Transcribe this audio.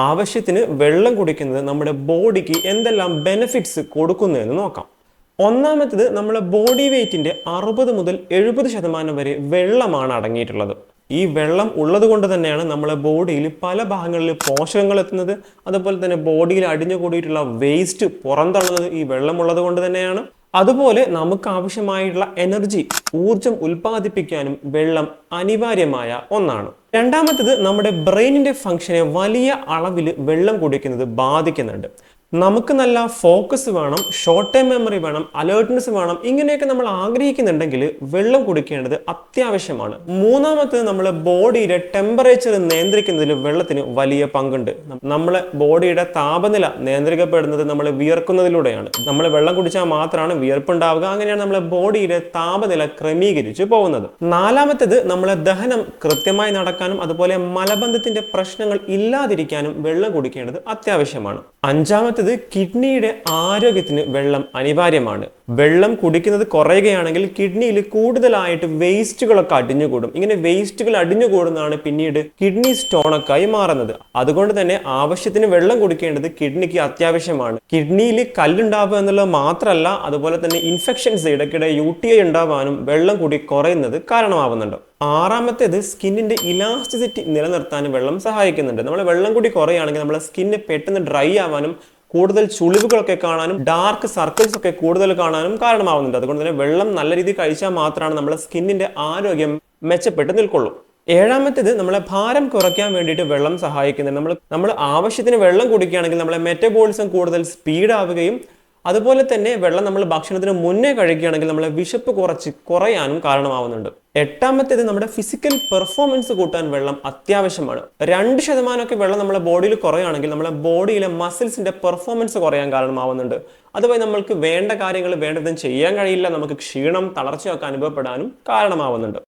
ആവശ്യത്തിന് വെള്ളം കുടിക്കുന്നത് നമ്മുടെ ബോഡിക്ക് എന്തെല്ലാം ബെനിഫിറ്റ്സ് കൊടുക്കുന്നു എന്ന് നോക്കാം. ഒന്നാമത്തേത് നമ്മുടെ ബോഡി വെയ്റ്റിന്റെ അറുപത് മുതൽ എഴുപത് ശതമാനം വരെ വെള്ളമാണ് അടങ്ങിയിട്ടുള്ളത്. ഈ വെള്ളം ഉള്ളത് കൊണ്ട് തന്നെയാണ് നമ്മളെ ബോഡിയിൽ പല ഭാഗങ്ങളിൽ പോഷകങ്ങൾ എത്തുന്നത്. അതുപോലെ തന്നെ ബോഡിയിൽ അടിഞ്ഞു കൂടിയിട്ടുള്ള വേസ്റ്റ് പുറന്തള്ളുന്നത് ഈ വെള്ളം ഉള്ളത് കൊണ്ട് തന്നെയാണ്. അതുപോലെ നമുക്ക് ആവശ്യമായിട്ടുള്ള എനർജി ഊർജം ഉൽപ്പാദിപ്പിക്കാനും വെള്ളം അനിവാര്യമായ ഒന്നാണ്. രണ്ടാമത്തത് നമ്മുടെ ബ്രെയിനിന്റെ ഫംഗ്ഷനെ വലിയ അളവിൽ വെള്ളം കുടിക്കുന്നത് ബാധിക്കുന്നുണ്ട്. നമുക്ക് നല്ല ഫോക്കസ് വേണം ഷോർട്ട് ടൈം മെമ്മറി വേണം അലേർട്ട്നെസ് വേണം ഇങ്ങനെയൊക്കെ നമ്മൾ ആഗ്രഹിക്കുന്നുണ്ടെങ്കിൽ വെള്ളം കുടിക്കേണ്ടത് അത്യാവശ്യമാണ്. മൂന്നാമത്തത് നമ്മളെ ബോഡിയുടെ ടെമ്പറേച്ചർ നിയന്ത്രിക്കുന്നതിൽ വെള്ളത്തിന് വലിയ പങ്കുണ്ട്. നമ്മളെ ബോഡിയുടെ താപനില നിയന്ത്രിക്കപ്പെടുന്നത് നമ്മൾ വിയർക്കുന്നതിലൂടെയാണ്. നമ്മൾ വെള്ളം കുടിച്ചാൽ മാത്രമാണ് വിയർപ്പുണ്ടാവുക അങ്ങനെയാണ് നമ്മളെ ബോഡിയുടെ താപനില ക്രമീകരിച്ചു പോകുന്നത്. നാലാമത്തേത് നമ്മളെ ദഹനം കൃത്യമായി നടക്കാനും അതുപോലെ മലബന്ധത്തിന്റെ പ്രശ്നങ്ങൾ ഇല്ലാതിരിക്കാനും വെള്ളം കുടിക്കേണ്ടത് അത്യാവശ്യമാണ്. അഞ്ചാമത്തേത് കിഡ്നിയുടെ ആരോഗ്യത്തിന് വെള്ളം അനിവാര്യമാണ്. വെള്ളം കുടിക്കുന്നത് കുറയുകയാണെങ്കിൽ കിഡ്നിയിൽ കൂടുതലായിട്ട് വേസ്റ്റുകളൊക്കെ അടിഞ്ഞുകൂടും. ഇങ്ങനെ വേസ്റ്റുകൾ അടിഞ്ഞുകൂടുന്നതാണ് പിന്നീട് കിഡ്നി സ്റ്റോണൊക്കായി മാറുന്നത്. അതുകൊണ്ട് തന്നെ ആവശ്യത്തിന് വെള്ളം കുടിക്കേണ്ടത് കിഡ്നിക്ക് അത്യാവശ്യമാണ്. കിഡ്നിയിൽ കല്ലുണ്ടാവുക എന്നുള്ളത് മാത്രമല്ല അതുപോലെ തന്നെ ഇൻഫെക്ഷൻസ് ഇടയ്ക്കിടെ യു ടി ഐ ഉണ്ടാവാനും വെള്ളം കൂടി കുറയുന്നത് കാരണമാവുന്നുണ്ട്. ആറാമത്തേത് സ്കിന്നിന്റെ ഇലാസ്റ്റിസിറ്റി നിലനിർത്താനും വെള്ളം സഹായിക്കുന്നുണ്ട്. നമ്മൾ വെള്ളം കൂടി കുറയുകയാണെങ്കിൽ നമ്മളെ സ്കിന്ന് പെട്ടെന്ന് ഡ്രൈ ആവാനും കൂടുതൽ ചുളിവുകളൊക്കെ കാണാനും ഡാർക്ക് സർക്കിൾസ് ഒക്കെ കൂടുതൽ കാണാനും കാരണമാവുന്നുണ്ട്. അതുകൊണ്ട് തന്നെ വെള്ളം നല്ല രീതിയിൽ കഴിച്ചാൽ മാത്രമാണ് നമ്മുടെ സ്കിന്നിന്റെ ആരോഗ്യം മെച്ചപ്പെട്ട് നിൽക്കുള്ളൂ. ഏഴാമത്തേത് നമ്മളെ ഭാരം കുറയ്ക്കാൻ വേണ്ടിയിട്ട് വെള്ളം സഹായിക്കുന്നുണ്ട്. നമ്മൾ നമ്മൾ ആവശ്യത്തിന് വെള്ളം കുടിക്കുകയാണെങ്കിൽ നമ്മളെ മെറ്റബോളിസം കൂടുതൽ സ്പീഡ് ആവുകയും അതുപോലെ തന്നെ വെള്ളം നമ്മൾ ഭക്ഷണത്തിന് മുന്നേ കഴിക്കുകയാണെങ്കിൽ നമ്മളെ വിശപ്പ് കുറച്ച് കുറയാനും കാരണമാവുന്നുണ്ട്. എട്ടാമത്തേത് നമ്മുടെ ഫിസിക്കൽ പെർഫോമൻസ് കൂട്ടാൻ വെള്ളം അത്യാവശ്യമാണ്. രണ്ട് ശതമാനമൊക്കെ വെള്ളം നമ്മുടെ ബോഡിയിൽ കുറയുകയാണെങ്കിൽ നമ്മുടെ ബോഡിയിലെ മസിൽസിന്റെ പെർഫോമൻസ് കുറയാൻ കാരണമാവുന്നുണ്ട്. അതുപോലെ നമ്മൾക്ക് വേണ്ട കാര്യങ്ങൾ വേണ്ടതും ചെയ്യാൻ കഴിയില്ല. നമുക്ക് ക്ഷീണം തളർച്ചയൊക്കെ അനുഭവപ്പെടാനും കാരണമാവുന്നുണ്ട്.